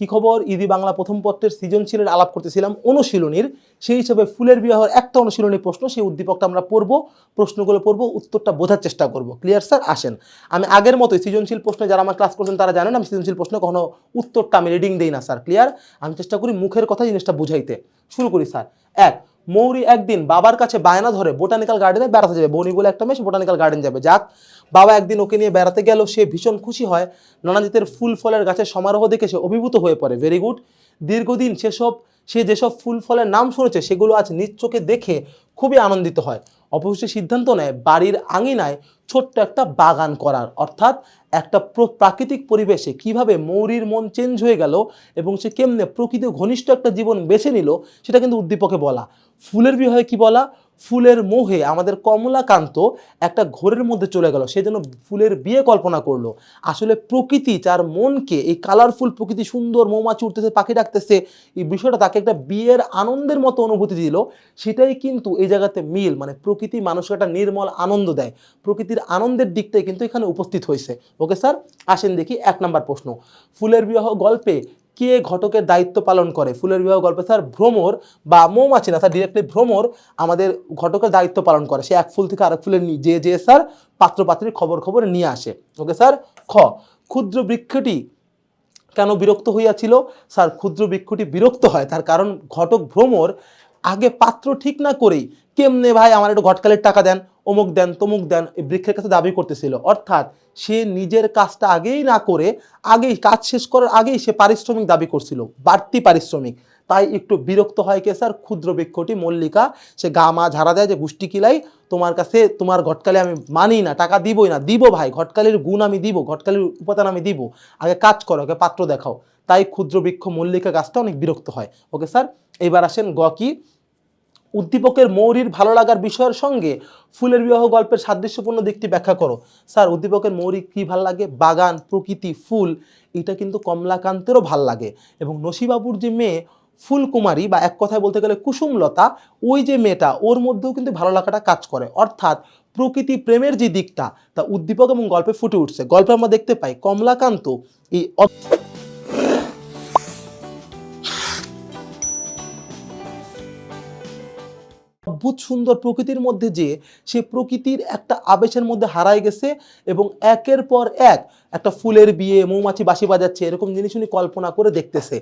কি খবর? ইদি বাংলা প্রথম পত্রের সৃজনশীলের আলাপ করতেছিলাম অনুশীলনীর। সেই হিসাবে ফুলের বিবাহের একটা অনুশীলনী প্রশ্ন, সেই উদ্দীপকটা আমরা পড়ব, প্রশ্নগুলো পড়ব, উত্তরটা বোঝার চেষ্টা করব। ক্লিয়ার স্যার আসেন। আমি আগের মতো সৃজনশীল প্রশ্নে যারা আমার ক্লাস করছেন তারা জানেন, আমি সৃজনশীল প্রশ্ন কখনো উত্তরটা আমি রিডিং দিই না স্যার ক্লিয়ার আমি চেষ্টা করি মুখের কথা জিনিসটা বুঝাইতে। শুরু করি স্যার এক মৌরি একদিন বাবার কাছে বায়না ধরে বোটানিক্যাল গার্ডেনে বেড়াতে যাবে। বনি বলে একটা মেয়ে বোটানিক্যাল গার্ডেন যাবে। যাক, বাবা একদিন ওকে নিয়ে বেড়াতে গেল, সে ভীষণ খুশি হয়। নানা জাতের ফুল ফলের গাছের সমারোহ দেখে সে অভিভূত হয়ে পড়ে। ভেরি গুড দীর্ঘদিন সেসব, সে যেসব ফুল ফলের নাম শুনেছে, সেগুলো আজ নিজ চোখে দেখে খুবই আনন্দিত হয়। অবশ্যই সিদ্ধান্ত নেয় বাড়ির আঙিনায় ছোট্ট একটা বাগান করার। অর্থাৎ একটা প্র- প্রাকৃতিক পরিবেশে কীভাবে মৌরির মন চেঞ্জ হয়ে গেল এবং সে কেমনে প্রকৃতি ঘনিষ্ঠ একটা জীবন বেছে নিল, সেটা কিন্তু উদ্দীপকে বলা। ফুলের বিবাহে কি বলা? ফুলের মোহে, আমাদের কমলাকান্ত একটা ঘোরের মধ্যে চলে গেল। সেই জন্য ফুলের বিয়ে কল্পনা করল। আসলে প্রকৃতি তার মনকে এই কালারফুল প্রকৃতি, সুন্দর মৌমাছি উঠতেছে, পাখি ডাকতেছে, এই বিষয়টা তাকে একটা বিয়ের আনন্দের মতো অনুভূতি দিল। সেটাই কিন্তু এই জায়গাতে মিল মানে প্রকৃতি মানুষকে একটা নির্মল আনন্দ দেয়। প্রকৃতির আনন্দের দিকটাই কিন্তু এখানে উপস্থিত হয়েছে। ওকে স্যার, আসেন দেখি এক নাম্বার প্রশ্ন। ফুলের বিবাহ গল্পে কে ঘটকের দায়িত্ব পালন করে? ফুলের বিবাহ গল্পে স্যার ভ্রমর বা মৌমাছি না, স্যার ডিরেক্টলি ভ্রমর আমাদের ঘটকের দায়িত্ব পালন করে। সে এক ফুল থেকে আরেক ফুলের যে যে স্যার পাত্রপাত্রীর খবর খবর নিয়ে আসে। Okay sir? খ, ক্ষুদ্র বৃক্ষটি কেন বিরক্ত হইয়াছিল? স্যার, ক্ষুদ্র বৃক্ষটি বিরক্ত হয়। তার কারণ ঘটক ভ্রমর আগে পাত্র ঠিক না করেই কেমনে ভাই আমার একটু ঘটকালের টাকা দেন, অমুক দেন, তমুক দেন, এই বৃক্ষের কাছে দাবি করতেছিল। অর্থাৎ সে নিজের কাজটা আগেই না করে, আগেই কাজ শেষ করার আগেই সে পারিশ্রমিক দাবি করছিল, বাড়তি পারিশ্রমিক। তাই একটু বিরক্ত হয় কে স্যার? ক্ষুদ্র বৃক্ষটি, মল্লিকা, সে গা মা ঝাড়া দেয় যে গুষ্টি কিলাই, তোমার কাছে তোমার ঘটকালে আমি মানি না, টাকা দিবই না। দিব ভাই, ঘটকালির গুণ আমি দিব, ঘটকালির উপাদান আমি দিব। আগে কাজ করো, আগে পাত্র দেখাও। তাই ক্ষুদ্র বৃক্ষ মল্লিকা গাছটা অনেক বিরক্ত হয়। ওকে স্যার এইবার আসেন গ কি? উদ্দীপকের মৌরির ভালো লাগার বিষয়ের সঙ্গে ফুলের বিবাহ গল্পের সাদৃশ্যপূর্ণ দিকটি ব্যাখ্যা করো। স্যার, উদ্দীপকের মৌরি কী ভালো লাগে? বাগান, প্রকৃতি, ফুল, এটা কিন্তু কমলাকান্তেরও ভালো লাগে। এবং নসিবাবুর যে মেয়ে ফুলকুমারী বা এক কথায় বলতে গেলে কুসুমলতা, ওই যে মেয়েটা, ওর মধ্যেও কিন্তু ভালো লাগাটা কাজ করে। অর্থাৎ প্রকৃতি প্রেমের যে দিকটা, তা উদ্দীপক এবং গল্পে ফুটে উঠছে। গল্পে আমরা দেখতে পাই কমলাকান্ত এই অদ্ভুত সুন্দর প্রকৃতির মধ্যে যে সে প্রকৃতির একটা আবেশের মধ্যে হারায় গেছে এবং একের পর এক একটা ফুলের বিয়ে, মৌমাছি বাসি বাজাচ্ছে, এরকম জিনিস উনি কল্পনা করে দেখতেছে।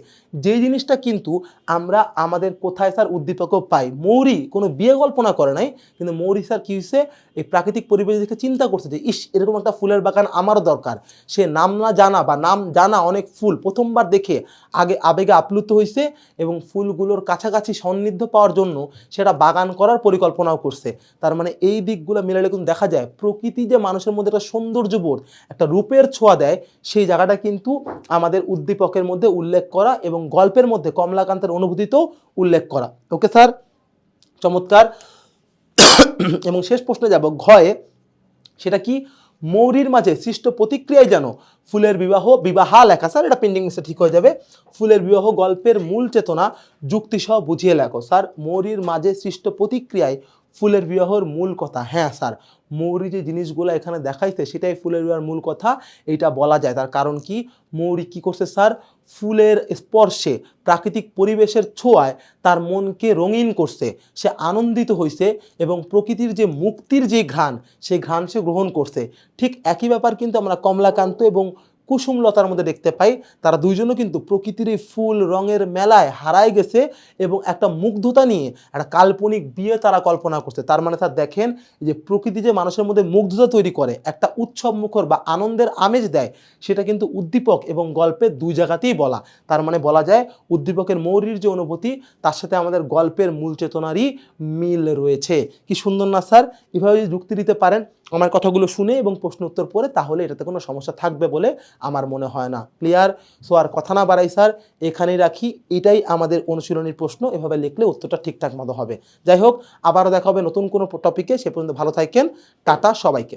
যে জিনিসটা কিন্তু আমরা আমাদের কোথায় স্যার উদ্দীপকও পাই। মৌরি কোনো বিয়ে কল্পনা করে নাই, কিন্তু মৌরি স্যার কী হয়েছে এই প্রাকৃতিক পরিবেশ দেখে চিন্তা করছে যে, ইস, এরকম একটা ফুলের বাগান আমারও দরকার। সে নাম না জানা বা নাম জানা অনেক ফুল প্রথমবার দেখে আগে আবেগে আপ্লুত হয়েছে এবং ফুলগুলোর কাছাকাছি সান্নিধ্য পাওয়ার জন্য সেটা বাগান করার পরিকল্পনাও করছে। তার মানে এই দিকগুলো মিলালে কিন্তু দেখা যায়, প্রকৃতি যে মানুষের মধ্যে একটা সৌন্দর্যবোধ, একটা রূপের ছোঁয়া দেয়, সেই জায়গাটা কিন্তু আমাদের উদ্দীপকের মধ্যে উল্লেখ করা এবং গল্পের মধ্যে কমলাকান্তের অনুভূতিতেও উল্লেখ করা। Okay sir? চমৎকার। এবং শেষ প্রশ্নে যাব, ঘয়ে। সেটা কি? মৌরির মাঝে সৃষ্ট প্রতিক্রিয়ায় যেন ফুলের বিবাহ, বিবাহা লেখা। স্যার, এটা পেন্ডিং মিসে ঠিক হয়ে যাবে। ফুলের বিবাহ গল্পের মূল চেতনা যুক্তিসহ বুঝিয়ে লেখো। স্যার, মৌরির মাঝে সৃষ্ট প্রতিক্রিয়ায় ফুলের বিবাহর মূল কথা। হ্যাঁ স্যার। মৌরি যে জিনিসগুলো এখানে দেখাইছে, সেটাই ফুলের বিবাহের মূল কথা এটা বলা যায়। তার কারণ কি? মৌরি কি করছে, স্যার? ফুলের স্পর্শে, প্রাকৃতিক পরিবেশের ছোঁয়ায় তার মনকে রঙিন করছে। সে আনন্দিত হয়েছে এবং প্রকৃতির যে মুক্তির যে ঘ্রাণ, সেই ঘ্রাণ সে গ্রহণ করছে। ঠিক একই ব্যাপার কিন্তু আমরা কমলাকান্ত এবং কুসুমলতার মধ্যে দেখতে পাই, তারা দুইজনও কিন্তু প্রকৃতির এই ফুল রঙের মেলায় হারায় গেছে এবং একটা মুগ্ধতা নিয়ে একটা কাল্পনিক বিয়ে তারা কল্পনা করছে। তার মানে তার দেখেন যে প্রকৃতি যে মানুষের মধ্যে মুগ্ধতা তৈরি করে, একটা উৎসব মুখর বা আনন্দের আমেজ দেয়, সেটা কিন্তু উদ্দীপক এবং গল্পের দুই জায়গাতেই বলা। তার মানে বলা যায়, উদ্দীপকের মৌরির যে অনুভূতি, তার সাথে আমাদের গল্পের মূল চেতনারই মিল রয়েছে। কি সুন্দর না স্যার? এভাবে যদি যুক্তি দিতে পারেন। আমার কথাগুলো শুনে এবং প্রশ্ন উত্তর পড়ে তাহলে এটাতে কোনো সমস্যা থাকবে বলে আমার মনে হয় না। ক্লিয়ার সো আর কথা না বাড়াই স্যার এখানেই রাখি। এটাই আমাদের অনুশীলনীর প্রশ্ন। এভাবে লিখলে উত্তরটা ঠিকঠাক মতো হবে। যাই হোক, আবারও দেখা হবে নতুন কোনো টপিকে সে পর্যন্ত ভালো থাকেন। টাটা সবাইকে।